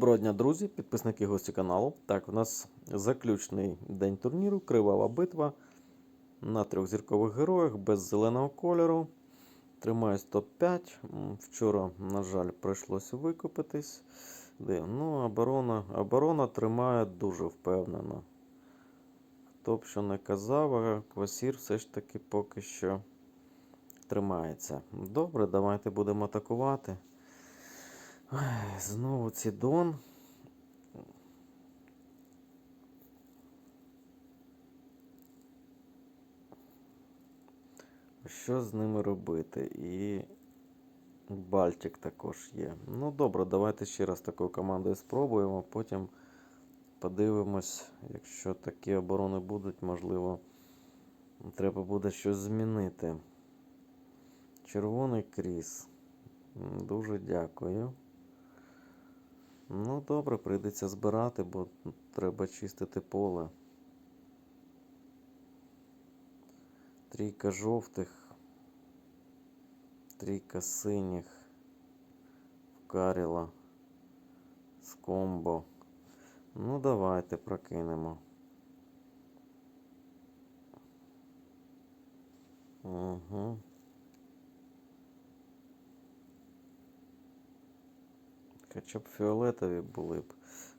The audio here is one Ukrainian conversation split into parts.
Доброго дня, друзі, підписники гості каналу. Так, у нас заключний день турніру, кривава битва на трьох зіркових героях без зеленого кольору. Тримаюсь топ-5. Вчора, на жаль, прийшлося викупитись. Ну, оборона, оборона тримає дуже впевнено. Хто б що не казав, а квасір все ж таки поки що тримається. Добре, давайте будемо атакувати. Знову ці Дон. Що з ними робити? І Бальтик також є. Ну добре, давайте ще раз такою командою спробуємо. Потім подивимось, якщо такі оборони будуть, можливо, треба буде щось змінити. Червоний кріс. Дуже дякую. Ну, добре, прийдеться збирати, бо треба чистити поле. Трійка жовтих, трійка синіх, вкаріла, з комбо. Ну, давайте прокинемо. Угу. Хоча б фіолетові були б.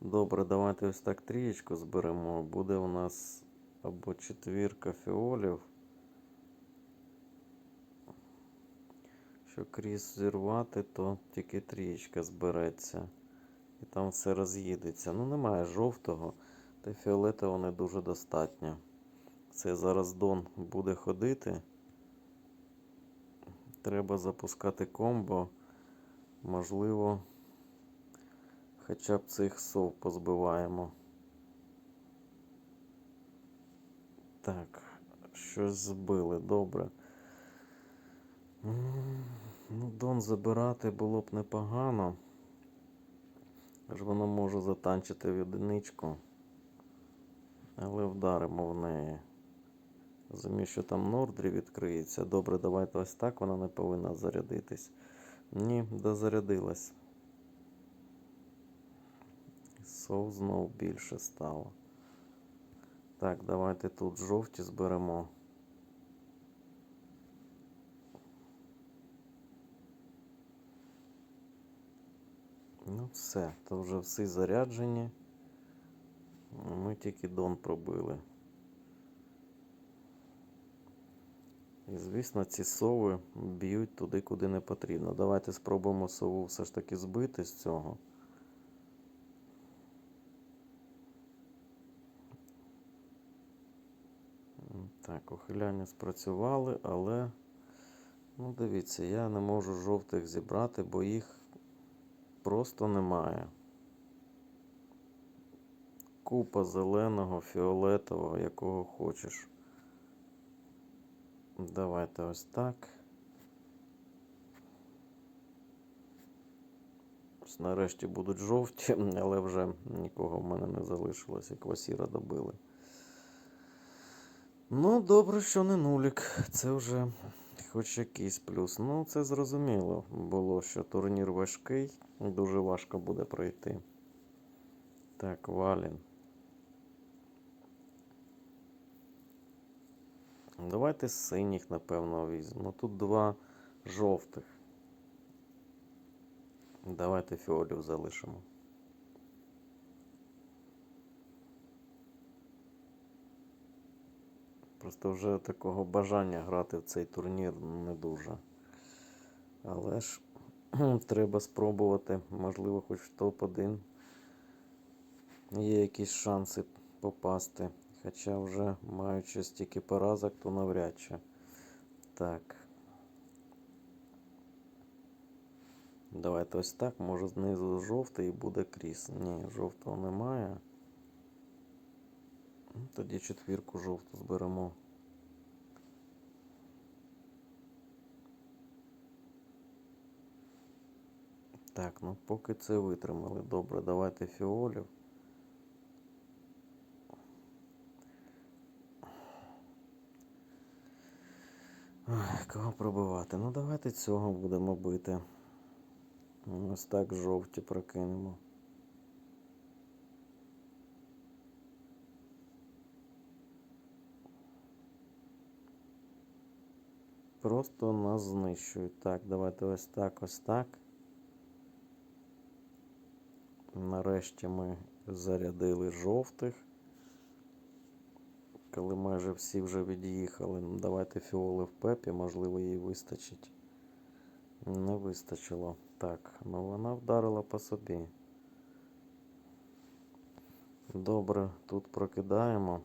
Добре, давайте ось так трієчку зберемо. Буде у нас або четвірка фіолів. Що кріс зірвати, то тільки трієчка збереться. І там все роз'їдеться. Ну, немає жовтого, та фіолетового не дуже достатньо. Це зараз Дон буде ходити. Треба запускати комбо. Можливо. Хоча б цих сов позбиваємо. Так, щось збили, добре. Ну, Дон забирати було б непогано. Аж воно може затанчити в одиничку. Але вдаримо в неї. Розумію, що там Нордрі відкриється. Добре, давайте ось так вона не повинна зарядитись. Ні, дозарядилась. Сов знов більше стало. Так, давайте тут жовті зберемо. Ну, все, то вже всі заряджені. Ми тільки дон пробили. І, звісно, ці сови б'ють туди, куди не потрібно. Давайте спробуємо сову все ж таки збити з цього. Так, ухиляння спрацювали, але. Ну, дивіться, я не можу жовтих зібрати, бо їх просто немає. Купа зеленого, фіолетового, якого хочеш. Давайте ось так. Нарешті будуть жовті, але вже нікого в мене не залишилось, як васіра добили. Ну, добре, що не нулік. Це вже хоч якийсь плюс. Ну, це зрозуміло було, що турнір важкий, дуже важко буде пройти. Так, Валін. Давайте синіх, напевно, візьмемо. Тут два жовтих. Давайте фіолів залишимо. Просто вже такого бажання грати в цей турнір не дуже. Але ж треба спробувати, можливо, хоч в топ-1 є якісь шанси попасти. Хоча вже маючи стільки поразок, то навряд чи. Так. Давайте ось так. Може знизу жовтий і буде кріс. Ні, жовтого немає. Тоді четвірку жовту зберемо. Так, ну поки це витримали. Добре, давайте фіолів. Кого пробивати? Ну давайте цього будемо бити. Ось так жовті прокинемо. Просто нас знищують. Так, давайте ось так, ось так. Нарешті ми зарядили жовтих. Коли майже всі вже від'їхали, ну, давайте фіоли в пепі, можливо, їй вистачить. Не вистачило. Так, ну вона вдарила по собі. Добре, тут прокидаємо.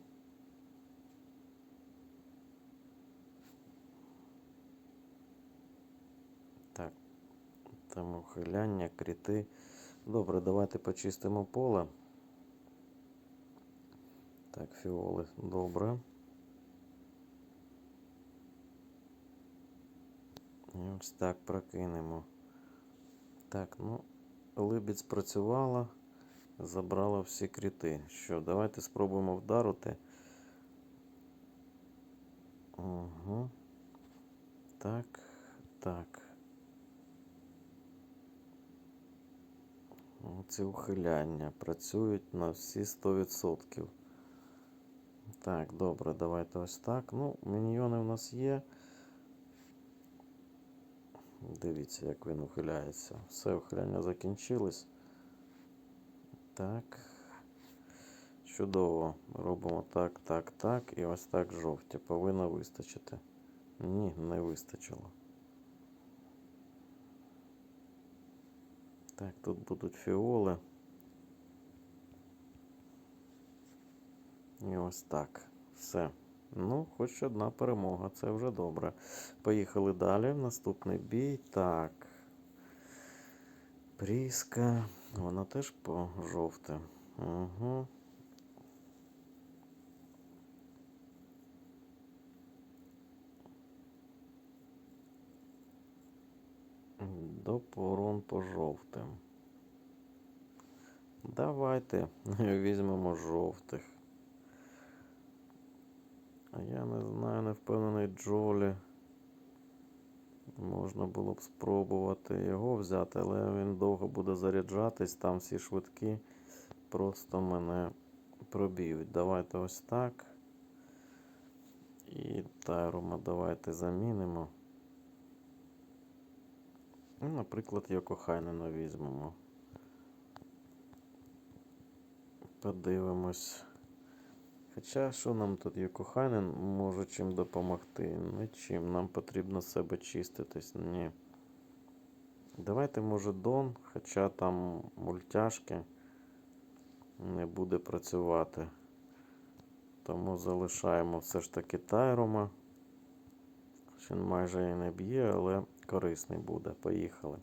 Так, там ухиляння, кріти. Добре, давайте почистимо поле. Так, фіоли, добре. І ось так прокинемо. Так, ну, либідь спрацювала, забрала всі кріти. Що, давайте спробуємо вдарити. Угу. Так, так. Ці ухиляння працюють на всі 100%. Так, добре, давайте ось так. Ну, міньйони в нас є. Дивіться, як він ухиляється. Все, ухиляння закінчилось. Так. Чудово. Робимо так, так, так. І ось так жовті. Повинно вистачити. Ні, не вистачило. Так, тут будуть фіоли. І ось так. Все. Ну, хоч одна перемога, це вже добре. Поїхали далі. Наступний бій. Так. Пріска. Вона теж по жовте. Угу. Допорон по жовтим. Давайте візьмемо жовтих. А я не знаю, не впевнений Джолі. Можна було б спробувати його взяти, але він довго буде заряджатись, там всі швидкі просто мене проб'ють. Давайте ось так. І Тайрума давайте замінимо. Ну, Наприклад, Йокохайнена візьмемо. Подивимось. Хоча, що нам тут Йокохайнен може чим допомогти? Нічим. Нам потрібно себе чиститись. Ні. Давайте, може, Дон, хоча там мультяшки не буде працювати. Тому залишаємо все ж таки Тайрома. Він майже і не б'є, але корисний буде. Поїхали.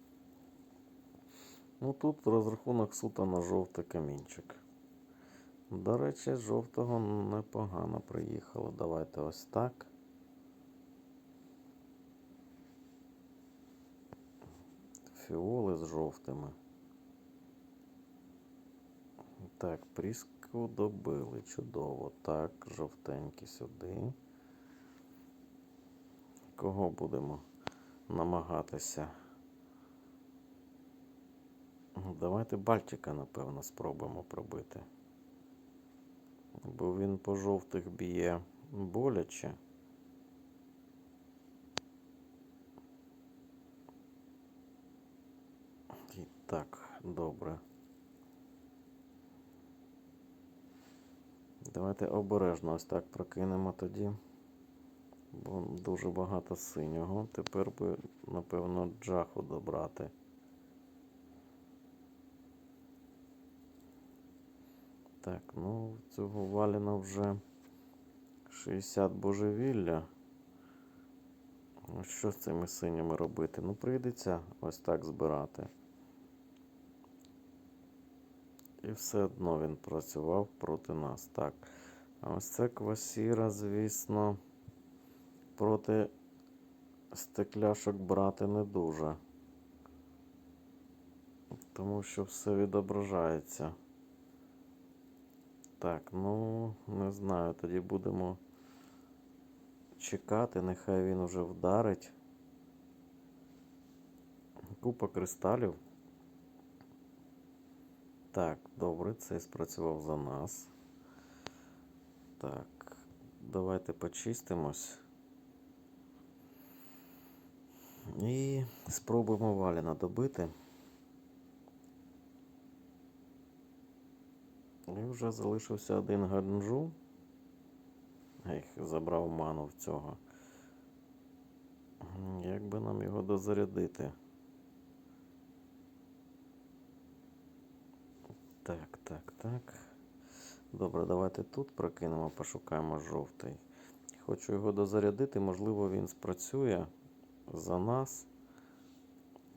Ну тут розрахунок суто на жовтий камінчик. До речі, жовтого непогано приїхало. Давайте ось так. Фіоли з жовтими. Так, пріску добили. Чудово. Так, жовтенькі сюди. Кого будемо намагатися? Ну, Давайте Бальтика, напевно, спробуємо пробити. Бо він по жовтих б'є боляче. І так, добре. Давайте обережно ось так прокинемо тоді. Бо дуже багато синього. Тепер би, напевно, джаху добрати. Так, ну, цього валіна вже 60 божевілля. Ну, Що з цими синіми робити? Ну, прийдеться ось так збирати. І все одно він працював проти нас. Так. А ось це квасіра, звісно, проти стекляшок брати не дуже. Тому що все відображається. Так, ну, не знаю, тоді будемо чекати, нехай він уже вдарить. Купа кристалів. Так, добре, цей спрацював за нас. Так, давайте почистимось. І спробуємо Валіна добити. І вже залишився один ганджу. Ех, забрав ману в цього. Як би нам його дозарядити? Так, так, так. Добре, давайте тут прокинемо, пошукаємо жовтий. Хочу його дозарядити, можливо, він спрацює за нас.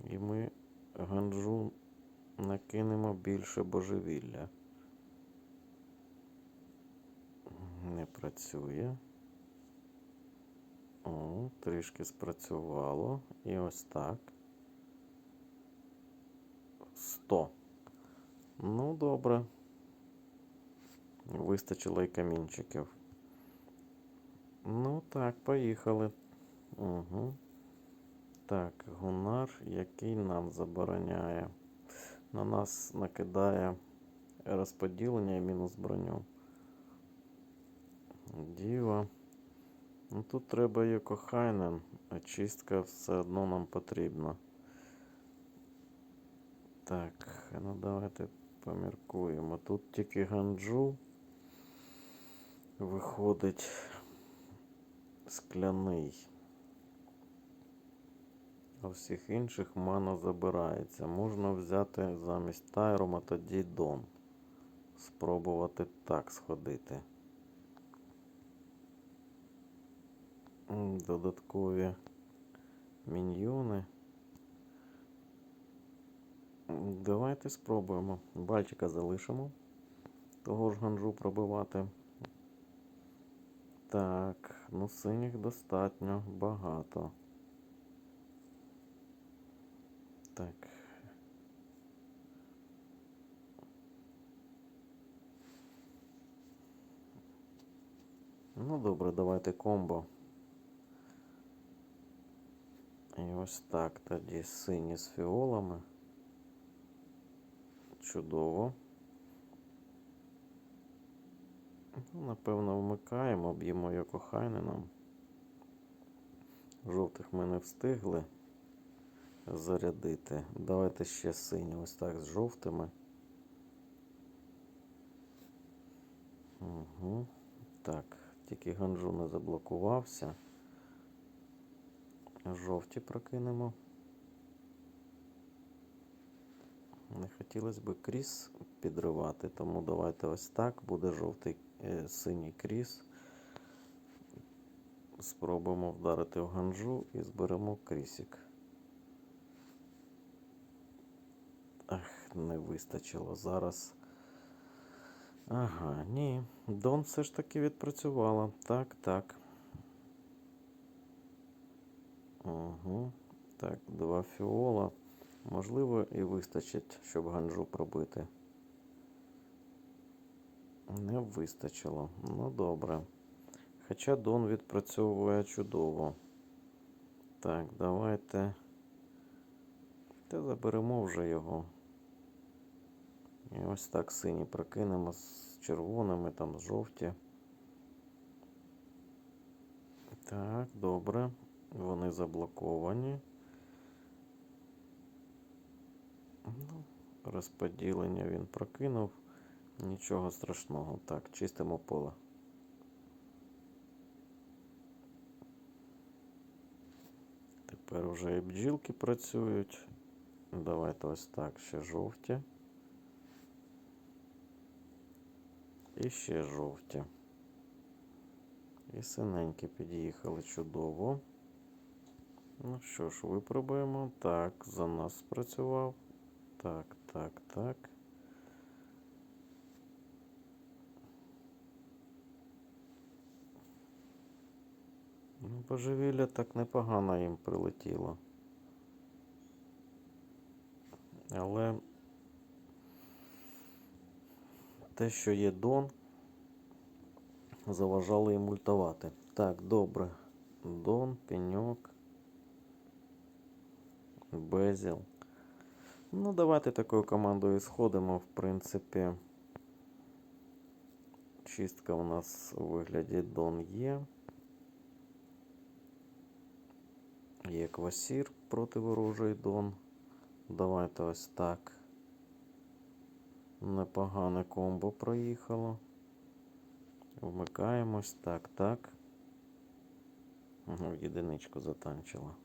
І ми ганджу накинемо більше божевілля. Не працює. О, трішки спрацювало. І ось так. 100. Ну, добре. Вистачило і камінчиків. Ну так, поїхали. Угу. Так, гунар, який нам забороняє. На нас накидає розподілення і мінус броню. Діва. Ну тут треба Йокохайнен, очистка все одно нам потрібна. Так, ну давайте поміркуємо. Тут тільки ганджу виходить скляний. А всіх інших мана забирається. Можна взяти замість Тайрома тоді Дон. Спробувати так сходити. Додаткові міньйони. Давайте спробуємо. Бальчика залишимо. Того ж ганжу пробивати. Так, ну синіх достатньо багато. Так. Ну добре, давайте комбо. І ось так тоді сині з фіолами. Чудово. Ну, Напевно, вмикаємо, б'ємо його кохайнином. Жовтих ми не встигли зарядити. Давайте ще сині, ось так з жовтими. Угу. Так, тільки ганжу не заблокувався. Жовті прокинемо. Не хотілося б кріс підривати, тому давайте ось так. Буде жовтий е, синій кріс. Спробуємо вдарити в ганжу і зберемо крісік. Ах, не вистачило зараз. Ага, ні. Дон все ж таки відпрацювала. Так, так. Угу. Так, два фіола. Можливо, і вистачить, щоб ганжу пробити. Не вистачило. Ну добре. Хоча Дон відпрацьовує чудово. Так, давайте. Та заберемо вже його. І ось так сині прокинемо з червоними, там з жовті. Так, добре. Вони заблоковані. Ну, розподілення він прокинув. Нічого страшного. Так, чистимо поле. Тепер вже і бджілки працюють. Давайте ось так ще жовті. І ще жовті. І синенькі під'їхали чудово. Ну що ж, випробуємо. Так, за нас спрацював. Так, так, так. Ну, божевілля так непогано їм прилетіло. Але те, що є Дон, заважало їм ультувати. Так, добре. Дон, пеньок. Безіл. Ну, давайте такою командою сходимо, в принципі. Чистка у нас у вигляді Дон є. Є квасір проти ворожий Дон. Давайте ось так. Непогане комбо проїхало. Вмикаємось. Так, так. Ага, єдиничку затанчила.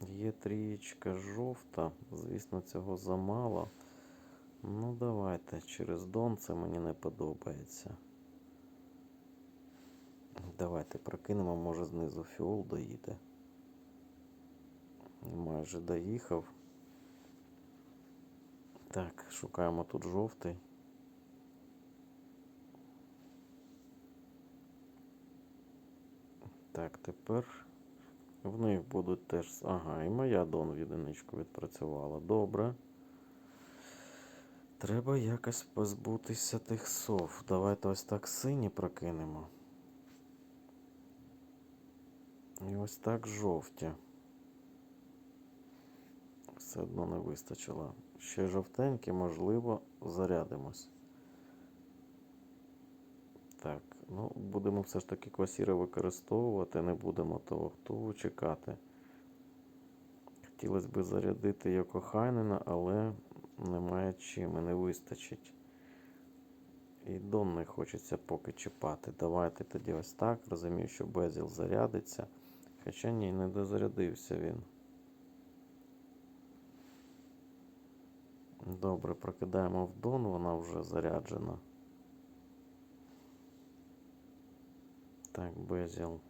Є трієчка жовта. Звісно, цього замало. Ну, давайте через Дон це мені не подобається. Давайте прокинемо, може знизу фіол доїде. Майже доїхав. Так, шукаємо тут жовтий. Так, тепер в них будуть теж. Ага, і моя Дон в єдиничку відпрацювала. Добре. Треба якось позбутися тих сов. Давайте ось так сині прокинемо. І ось так жовті. Все одно не вистачило. Ще жовтенькі, можливо, зарядимось. Так, ну будемо все ж таки квасіри використовувати, не будемо того хто чекати. Хотілося б зарядити Йокохайнена, але немає чим і не вистачить. І Дон не хочеться поки чіпати. Давайте тоді ось так. Розумію, що Безіл зарядиться. Хоча ні, не дозарядився він. Добре, прокидаємо в Дон, вона вже заряджена. Так, Безіл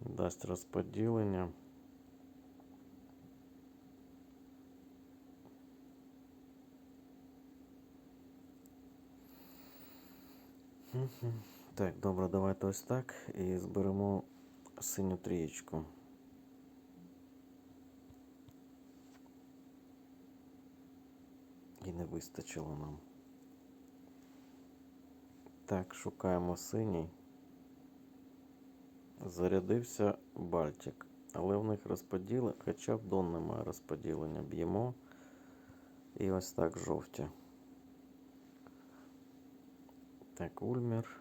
дасть розподілення. Так, добре, давайте ось так і зберемо синю трієчку. І не вистачило нам. Так, шукаємо синій. Зарядився Бальтик. Але в них розподіли, хоча в Дон немає розподілення. Б'ємо. І ось так жовті. Так, Ульмер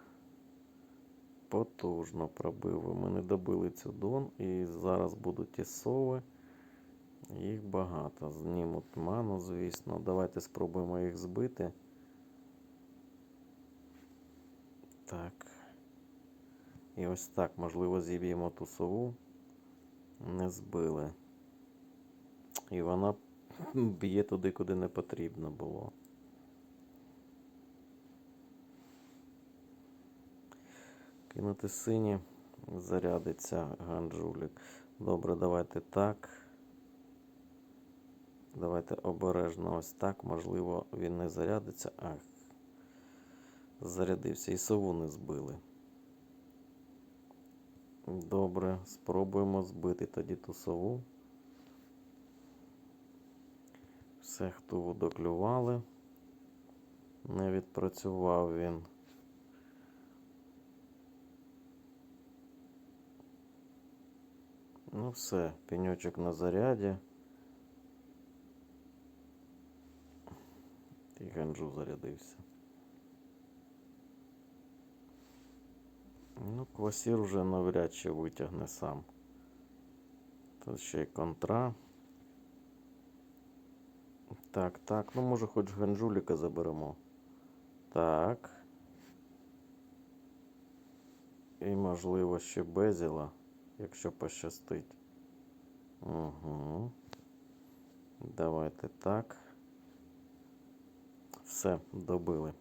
потужно пробив. Ми не добили цю Дон. І зараз будуть і сови. Їх багато. Знімуть ману, звісно. Давайте спробуємо їх збити. Так. І ось так, можливо, зіб'ємо ту сову. Не збили. І вона б'є туди, куди не потрібно було. Кинути сині, зарядиться ганджулік. Добре, давайте так. Давайте обережно ось так. Можливо, він не зарядиться. Ах, зарядився і сову не збили. Добре, спробуємо збити тоді ту сову. Все, хто доклювали. Не відпрацював він. Ну все, пеньочок на заряді. І ганджу зарядився. Ну, квасір уже навряд чи витягне сам. Тут ще й контра. Так, так, ну може хоч ганджуліка заберемо. Так. І можливо ще безіла, якщо пощастить. Угу. Давайте так. Все, добили.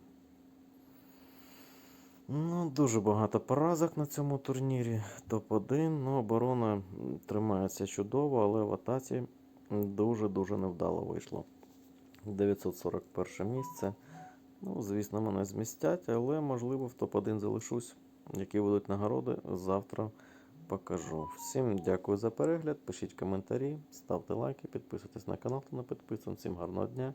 Ну, дуже багато поразок на цьому турнірі. Топ-1. Ну, оборона тримається чудово, але в атаці дуже-дуже невдало вийшло. 941 місце. Ну, звісно, мене змістять, але можливо в топ-1 залишусь. Які будуть нагороди, завтра покажу. Всім дякую за перегляд. Пишіть коментарі, ставте лайки, підписуйтесь на канал, хто не підписаний. Всім гарного дня.